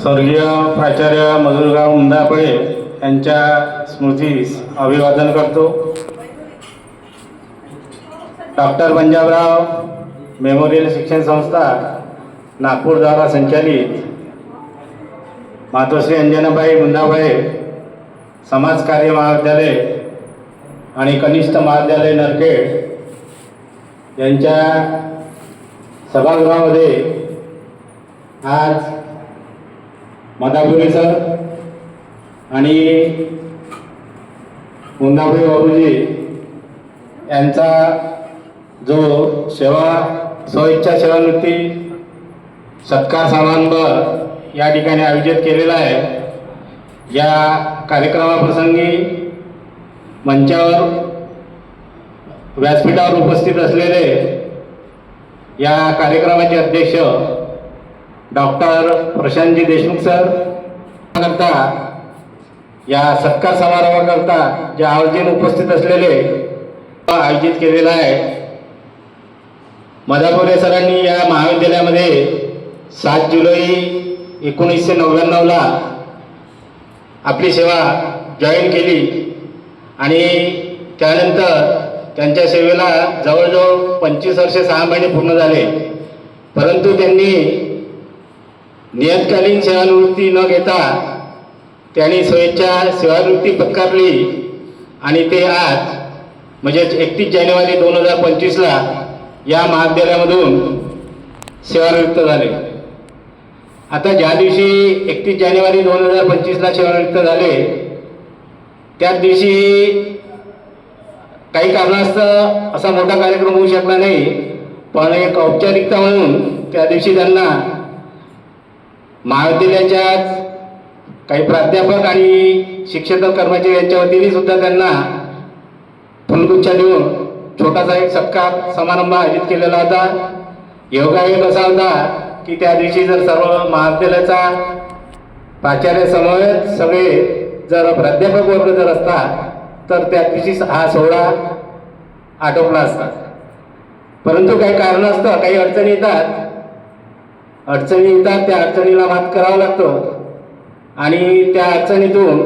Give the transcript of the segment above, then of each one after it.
स्वर्गीय प्राचार्य मधुरगाव मुंदापळे यांच्या स्मृतीस अभिवादन करतो. डॉक्टर पंजाबराव मेमोरियल शिक्षण संस्था नागपूरद्वारा संचालित मातोश्री अंजनाबाई मुंदाबाई समाज कार्य महाविद्यालय आणि कनिष्ठ महाविद्यालय नरखेड यांच्या सभागृहामध्ये आज मदापुरी सर आणि मुंदाबाई बाबूजी यांचा जो सेवा स्वइच्छा सेवानिवृत्ती सत्कार समारंभ या ठिकाणी आयोजित केलेला आहे. या कार्यक्रमाप्रसंगी मंचावर व्यासपीठावर उपस्थित असलेले या कार्यक्रमाचे अध्यक्ष डॉक्टर प्रशांतजी देशमुख सर करता या सत्कार समारंभाकरता जे आयोजन उपस्थित असलेले आयोजित केलेला आहे. मधापुरे सरांनी या महाविद्यालयामध्ये सात जुलै एकोणीसशे नव्याण्णवला आपली सेवा जॉईन केली आणि त्यानंतर त्यांच्या सेवेला जवळजवळ पंचवीस वर्षे सहा महिने पूर्ण झाले. परंतु त्यांनी नियतकालीन सेवानिवृत्ती न घेता त्यांनी स्वेच्छा सेवानिवृत्ती पत्कारली आणि ते आज म्हणजेच एकतीस जानेवारी दोन हजार पंचवीसला या महाविद्यालयामधून सेवानिवृत्त झाले. आता ज्या दिवशी एकतीस जानेवारी दोन हजार पंचवीसला सेवानिवृत्त झाले त्याच दिवशी काही कारणास्तव असा मोठा कार्यक्रम होऊ शकला नाही पण एक औपचारिकता म्हणून त्या दिवशी त्यांना महाविद्यालयाच्याच काही प्राध्यापक आणि शिक्षक कर्मचारी यांच्या वतीने सुद्धा त्यांना फुलगुच्छा देऊन छोटासा एक सत्कार समारंभ आयोजित केलेला होता. योगायोग असा होता की त्या दिवशी जर सर्व महाविद्यालयाचा प्राचार्य समवेत सगळे जर प्राध्यापक वर्ग जर असता तर त्या दिवशी हा सोहळा आटोपला असता. परंतु काही कारण असतं काही अडचणी येतात अडचणी येतात त्या अडचणीला मात करावा लागतो. आणि त्या अडचणीतून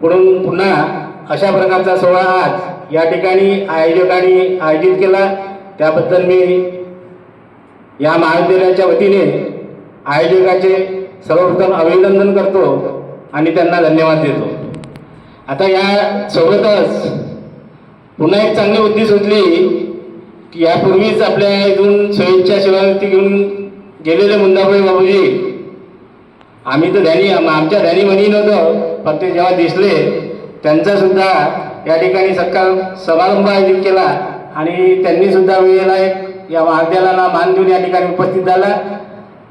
पुढून पुन्हा अशा प्रकारचा सोहळा आज या ठिकाणी आयोजकांनी आयोजित केला. त्याबद्दल मी या महाविद्यालयाच्या वतीने आयोजकाचे सर्वप्रथम अभिनंदन करतो आणि त्यांना धन्यवाद देतो. आता या सोबतच पुन्हा एक चांगली बुद्धी सुचली की यापूर्वीच आपल्या इथून स्वेच्छा सेवानिवृत्ती घेऊन गेलेले मुंदाबाई बाबूजी आम्ही तर ध्यानी आमच्या ध्यानी म्हणी नव्हतं पण ते जेव्हा दिसले त्यांचा सुद्धा या ठिकाणी सत्कार समारंभ आयोजित केला आणि त्यांनी सुद्धा वेळेला एक या महाविद्यालयाला मान देऊन या ठिकाणी उपस्थित झाला.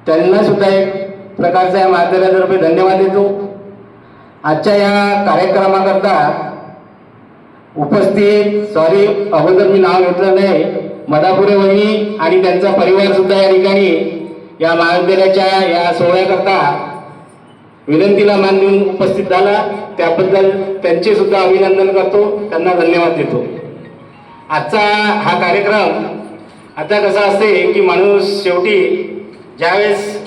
त्यांना सुद्धा एक प्रकारचा या महाविद्यालयातर्फे धन्यवाद देतो. आजच्या या कार्यक्रमाकरता उपस्थित सॉरी अगोदर मी नाव घेतलं नाही मदापुरे वहिनी आणि त्यांचा परिवार सुद्धा या ठिकाणी या महाविद्यालयाच्या या सोहळ्याकरता विनंतीला मान देऊन उपस्थित झाला. त्याबद्दल त्यांचे सुद्धा अभिनंदन करतो. त्यांना धन्यवाद देतो. आजचा हा कार्यक्रम आता कसा असते की माणूस शेवटी ज्यावेळेस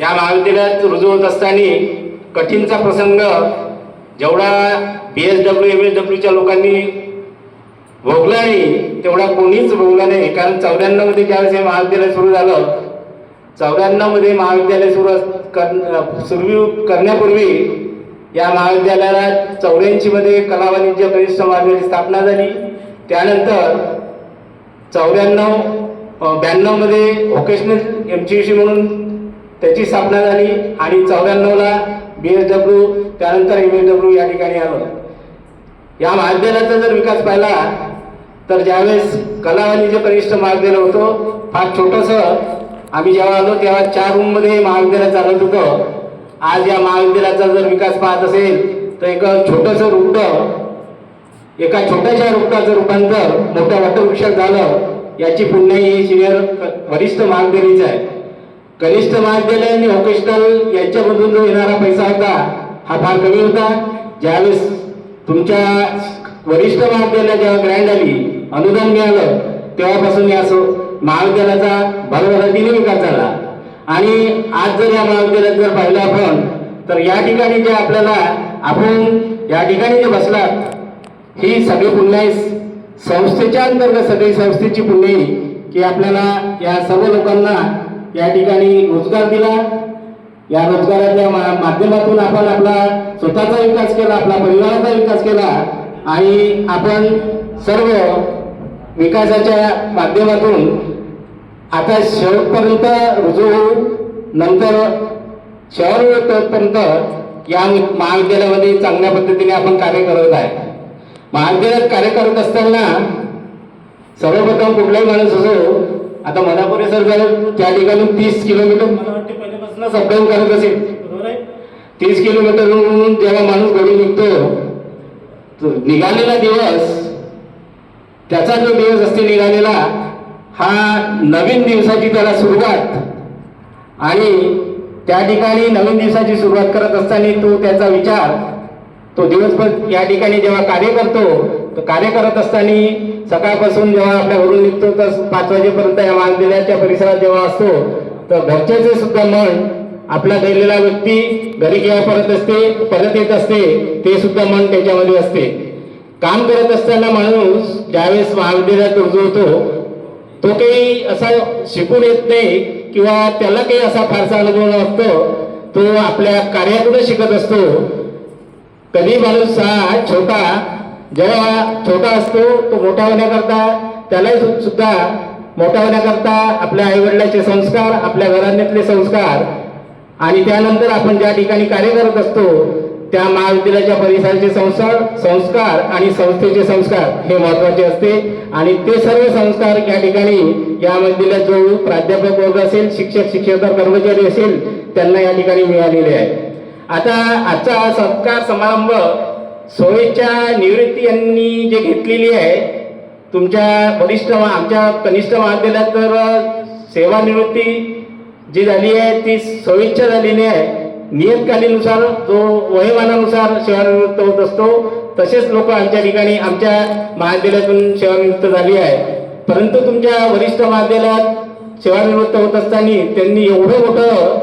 या महाविद्यालयात रुजू होत असताना कठीणचा प्रसंग जेवढा B S W M S डब्ल्यूच्या लोकांनी भोगला नाही तेवढा कोणीच भोगला नाही. कारण चौऱ्याण्णवमध्ये ज्यावेळेस हे महाविद्यालय सुरू झालं चौऱ्याण्णवमध्ये महाविद्यालय सुरू अस- कर सुरू करण्यापूर्वी या महाविद्यालयाला चौऱ्याऐंशीमध्ये कला वाणिज्य कनिष्ठ महाविद्यालयाची स्थापना झाली. त्यानंतर चौऱ्याण्णव ब्याण्णवमध्ये व्होकेशनल एम सी म्हणून त्याची स्थापना झाली आणि चौऱ्याण्णवला बी एस डब्ल्यू त्यानंतर एम एस डब्ल्यू या ठिकाणी आलं. या महाविद्यालयाचा जर विकास पाहिला तर ज्यावेळेस कला वाणिज्य कनिष्ठ महाविद्यालय होतो फार छोटंसं आम्ही जेव्हा आलो तेव्हा चार रूममध्ये हे महाविद्यालय चालत होतं. आज या महाविद्यालयाचा जर विकास पाहत असेल तर एक छोटंसं रुग्ण एका छोट्याशा रुग्णाचं रूपांतर मोठ्या वटवृक्षात झालं. याची पुण्य ही सिनियर वरिष्ठ महाविद्यालयीच आहे. कनिष्ठ महाविद्यालय आणि व्होकेशनल यांच्यामधून जो येणारा पैसा होता हा फार कमी होता. ज्यावेळेस तुमच्या वरिष्ठ महाविद्यालयात जेव्हा ग्रँड आली अनुदान मिळालं तेव्हापासून या महाविद्यालयाचा भरभराटीने विकास झाला. आणि आज जर या महाविद्यालयात जर पाहिलं आपण तर या ठिकाणी जे आपल्याला आपण या ठिकाणी जे बसलात ही सगळी पुण्य आहे. संस्थेच्या अंतर्गत सगळी संस्थेची पुण्य की आपल्याला या सर्व लोकांना या ठिकाणी रोजगार दिला. या रोजगाराच्या मा- माध्यमातून आपण आपला स्वतःचा विकास केला आपला परिवाराचा विकास केला. आणि आपण सर्व विकासाच्या माध्यमातून आता शेवटपर्यंत रुजू होऊ नंतर शहर पर्यंत या महाविद्यालयामध्ये चांगल्या पद्धतीने आपण कार्य करत आहे. महाविद्यालयात कार्य करत असताना सर्वप्रथम कुठलाही माणूस असो आता मनापुरे सर जर त्या ठिकाणी तीस किलोमीटर मला वाटते पहिल्यापासूनच अपडाऊन करत असेल बरोबर आहे? तीस किलोमीटरहून जेव्हा माणूस घडून निघतो निघालेला दिवस त्याचा जो दिवस असते निघालेला हा नवीन दिवसाची त्याला सुरुवात. आणि त्या ठिकाणी नवीन दिवसाची सुरुवात करत असताना तो त्याचा विचार तो दिवसभर या ठिकाणी जेव्हा कार्य करतो तर कार्य करत असताना सकाळपासून जेव्हा आपल्या घरून निघतो तर पाच वाजेपर्यंत या महाविद्यालयाच्या परिसरात जेव्हा असतो तर घरच्याचे सुद्धा मन आपला गेलेला व्यक्ती घरी केव्हा परत असते परत येत असते ते सुद्धा मन त्याच्यामध्ये असते. काम करत असताना माणूस ज्यावेळेस महाविद्यालयात रुजवतो तो काही असा शिकून येत नाही किंवा त्याला काही असा फारसा अनुभव नसतो. तो आपल्या कार्यातूनच शिकत असतो. कधी माणूस हा छोटा जेव्हा छोटा असतो तो मोठा होण्याकरता त्यालाही सुद्धा मोठा होण्याकरता आपल्या आईवडिलाचे संस्कार आपल्या घराण्यातले संस्कार आणि त्यानंतर आपण ज्या ठिकाणी कार्य करत असतो त्या महाविद्यालयाच्या परिसराचे संस्कार संस्कार आणि संस्थेचे संस्कार हे महत्त्वाचे असते. आणि ते सर्व संस्कार या ठिकाणी या महाविद्यालयात जो प्राध्यापक वर्ग असेल शिक्षक शिक्षक कर्मचारी असेल त्यांना या ठिकाणी मिळालेले आहे. आता आजचा संस्कार सत्कार समारंभ सोयीच्या निवृत्ती यांनी जे घेतलेली आहे तुमच्या वरिष्ठ आमच्या कनिष्ठ महाविद्यालयात तर सेवानिवृत्ती जी झाली आहे ती सोयीच्या झालेली आहे. नियतकालीनुसार जो वयोमानानुसार सेवानिवृत्त होत असतो तसेच लोक आमच्या ठिकाणी आमच्या महाविद्यालयातून सेवानिवृत्त झाली आहे. परंतु तुमच्या वरिष्ठ महाविद्यालयात सेवानिवृत्त होत असताना त्यांनी एवढं मोठं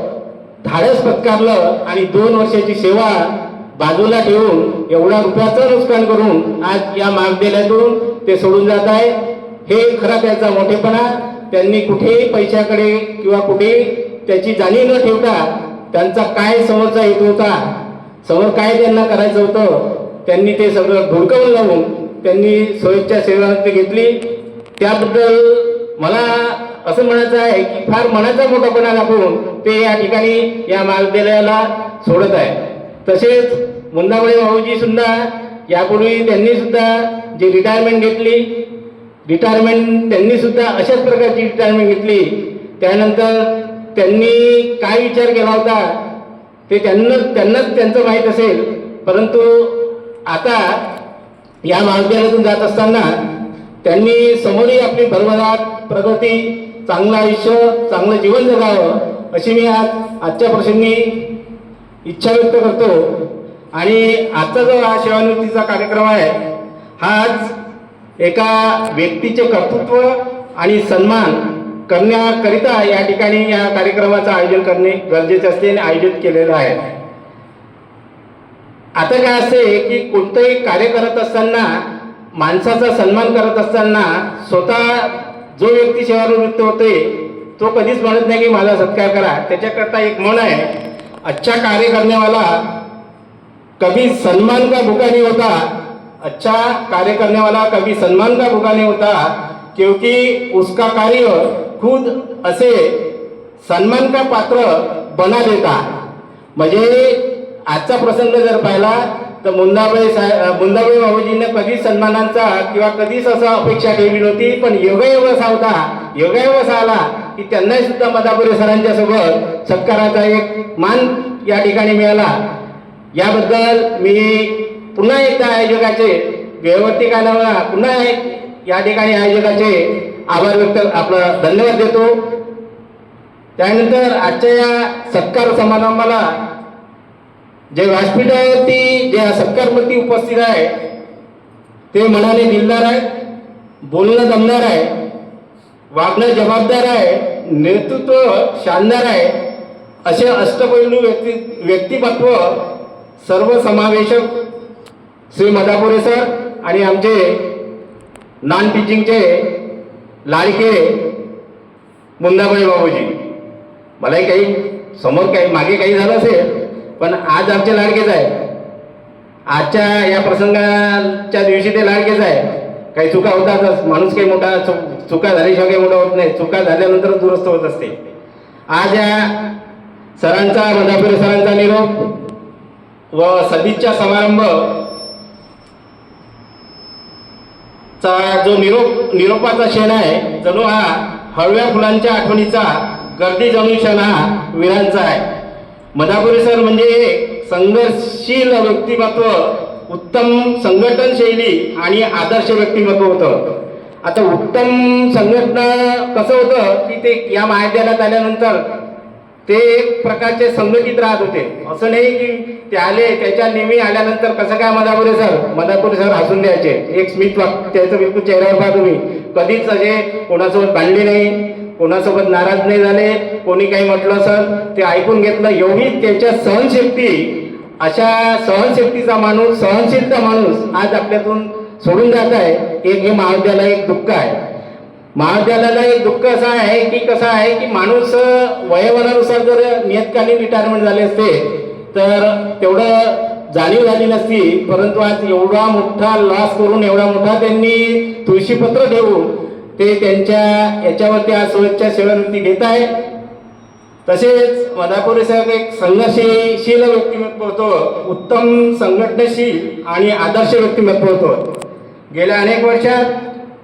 धाडस पत्कारलं आणि दोन वर्षाची सेवा बाजूला ठेवून एवढा रुपयाचं नुकसान करून आज या महाविद्यालयातून ते सोडून जात आहे. हे खरा त्यांचा मोठेपणा. त्यांनी कुठेही पैशाकडे किंवा कुठेही त्याची जाणीव न ठेवता त्यांचा काय समोरचा हेतू होता? समोर काय त्यांना करायचं होतं? त्यांनी ते सगळं धुडकावून लावून त्यांनी सोयीच्या सेवा ते घेतली. त्याबद्दल मला असं म्हणायचं आहे की फार मनाचा मोठापणा दाखवून ते या ठिकाणी या महाविद्यालयाला सोडत आहे. तसेच मुंदाबळे भाऊजी सुद्धा यापूर्वी त्यांनी सुद्धा जी रिटायरमेंट घेतली रिटायरमेंट त्यांनी सुद्धा अशाच प्रकारची रिटायरमेंट घेतली. त्यानंतर त्यांनी काय विचार केला होता ते त्यांना त्यांनाच त्यांचं माहीत असेल. परंतु आता या महाविद्यालयातून जात असताना त्यांनी समोरही आपली भरभराट प्रगती चांगलं आयुष्य चांगलं जीवन जगावं अशी मी आज आजच्या प्रसंगी इच्छा व्यक्त करतो. आणि आजचा जो हा सेवानिवृत्तीचा कार्यक्रम आहे हाच एका व्यक्तीचे कर्तृत्व आणि सन्मान करण्याकरिता या ठिकाणी या कार्यक्रमाचं आयोजन करणे गरजेचे असते आणि आयोजित केलेलं आहे. आता काय असते की कोणतंही कार्य करत असताना माणसाचा सन्मान करत असताना स्वतः जो व्यक्ती सेवानिवृत्त होते तो कधीच म्हणत नाही की माझा सत्कार करा. त्याच्याकरता एक म्हण आहे अच्छा कार्य करण्यावाला कभी सन्मान का भुका नहीं होता? अच्छा कार्य करने वाला कभी सन्मान का भुका नहीं होता? क्योंकि उसका कार्य खुद असे सन्मान का पात्र बना देता म्हणजे आजचा प्रसंग जर पाहिला तर मुंदाबाई साहेब मुंदाबाई बाबूजींना कधीच सन्मानांचा किंवा कधीच असं अपेक्षा ठेवली नव्हती पण योगायोग असा होता योगायोग असा आला की त्यांनाही सुद्धा मदापुरे सरांच्या सोबत सत्काराचा एक मान या ठिकाणी मिळाला. याबद्दल मी पुन्हा एकदा आयोजकाचे व्यवस्थित कानाला पुन्हा एक या ठिकाणी आयोजकाचे आभार व्यक्त आपलं धन्यवाद देतो. त्यानंतर आजच्या या सत्कार समारंभाला जे व्यासपीठावरती जे सत्कारमूर्ती उपस्थित आहे ते मनाने दिलदार आहे बोलणं जमणार आहे वागणं जबाबदार आहे नेतृत्व शानदार आहे असे अष्टपैलू व्यक्ती व्यक्तिमत्व सर्वसमावेशक श्री मदापुरे सर आणि आमचे नॉन टीचिंगचे लाडके मुंदाबाई बाबूजी. मलाही काही समोर काही मागे काही झालं असेल पण आज आमचे लाडकेच आहे आजच्या या प्रसंगाच्या दिवशी ते लाडकेच आहे काही चुका होतातच माणूस काही मोठा चु- चुका झाल्याशिवाय काही मोठा होत नाही. चुका झाल्यानंतर दुरुस्त होत असते. आज या सरांचा मधापुरे सरांचा निरोप व सदिच्छा समारंभ चा जो निरोप निरोपाचा क्षण आहे जणू हा हळव्या फुलांच्या आठवणीचा गर्दी जणू क्षण हा वीरांचा आहे. मधापुरी सर म्हणजे एक संघर्षशील व्यक्तिमत्व उत्तम संघटन शैली आणि आदर्श व्यक्तिमत्व होतं. आता उत्तम संघटना कसं होतं की ते या महाविद्यालयात आल्यानंतर ते एक प्रकारचे संघटित राहत होते. असं नाही की ते आले त्याच्या नेहमी आल्यानंतर कसं काय मदापुरे सर? मदापुरे सर हसून द्यायचे. एक स्मित त्याचं बिलकुल चेहऱ्यावर पहा तुम्ही. कधीच असे कोणासोबत भांडले नाही कोणासोबत नाराज नाही झाले कोणी काही म्हटलं सर? ते ऐकून घेतलं एवढी त्याच्या सहनशक्ती अशा सहनशक्तीचा माणूस सहनशीलता माणूस आज आपल्यातून सोडून जात आहे. एक हे महाविद्यालय एक दुःख आहे. महाविद्यालयाला एक दुःख असं आहे की कसं आहे की माणूस अं, वयोमानानुसार जर नियतकालीन रिटायरमेंट झाले असते तर तेवढं जाणीव झाली नसती. परंतु आज एवढा मोठा लॉस करून एवढा मोठा त्यांनी तुळशीपत्र ठेवून ते त्यांच्या याच्यावरती आज स्वच्छता सेवानिवृत्ती घेत आहे तसेच मदापुरे साहेब एक संघर्षशील व्यक्तिमत्व होतं उत्तम संघटनशील आणि आदर्श व्यक्तिमत्व होतं. गेल्या अनेक वर्षात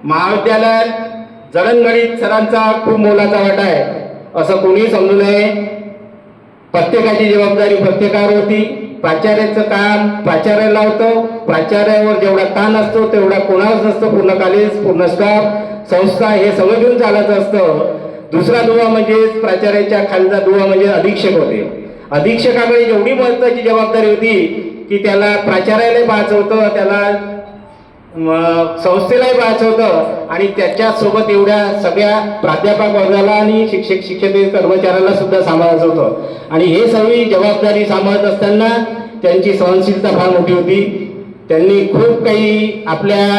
महाविद्यालयात जडणघडीत सरांचा खूप मोलाचा वाटा आहे. असं कोणीही समजू नये. प्रत्येकाची जबाबदारी प्रत्येकावर होती. प्राचार्याचं काम प्राचार्याला होतं प्राचार्यावर जेवढा ताण असतो तेवढा कोणालाच नसतो. पूर्ण कॉलेज पूर्ण स्टाफ संस्था हे सगळं घेऊन चालायचं असतं. दुसरा दुवा म्हणजे प्राचार्याच्या खालचा दुवा म्हणजे अधीक्षक होते. अधीक्षकाकडे एवढी महत्वाची जबाबदारी होती की त्याला प्राचार्यालाही पाहायचं होतं त्याला संस्थेलाही पाहायचं होतं. आणि त्याच्यासोबत एवढ्या सगळ्या प्राध्यापक वर्गाला आणि शिक्षक शिक्षक कर्मचाऱ्याला सुद्धा सांभाळायचं होतं. आणि हे सगळी जबाबदारी सांभाळत असताना त्यांची सहनशीलता फार मोठी होती. त्यांनी खूप काही आपल्या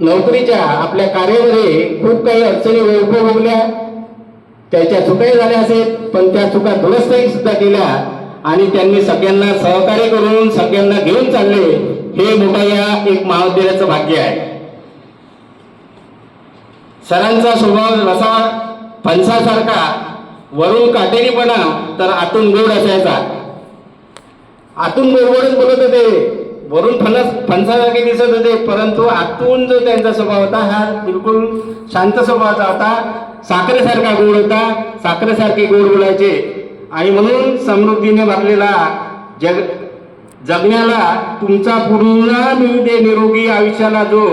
नोकरीच्या आपल्या कार्यामध्ये खूप काही अडचणी उपभोगल्या. त्याच्या चुकाही झाल्या असेल पण त्या चुका दुरुस्तही सुद्धा केल्या. आणि त्यांनी सगळ्यांना सहकार्य करून सगळ्यांना घेऊन चालले. हे मोठा या एक महाविद्यालयाचं भाग्य आहे. सरांचा स्वभाव रसा फणसासारखा वरून काटेरीपणा तर आतून गोड असायचा. आतून गोडगोडच बोलत होते. वरून फणस फणसासारखे दिसत होते परंतु आतून जो त्यांचा स्वभाव होता हा बिलकुल शांत स्वभावाचा होता. साखरेसारखा गोड होता साखरेसारखे गोड बोलायचे. आणि म्हणून समृद्धीने भरलेला जग जगण्याला तुमचा पूर्ण मिळू दे निरोगी आयुष्याला जो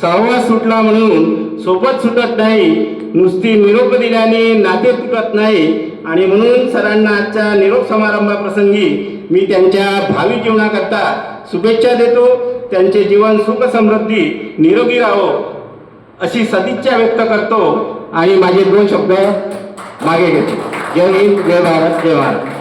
सहवास सुटला म्हणून सोबत सुटत नाही नुसती निरोप दिल्याने नाते तुटत नाही आणि म्हणून सरांना आजच्या निरोप समारंभाप्रसंगी मी त्यांच्या भावी जीवनाकरता शुभेच्छा देतो. त्यांचे जीवन सुख समृद्धी निरोगी राहो अशी सदिच्छा व्यक्त करतो. आणि माझे दोन शब्द मागे घेतो. जय हिंद जय भारत जय भारत.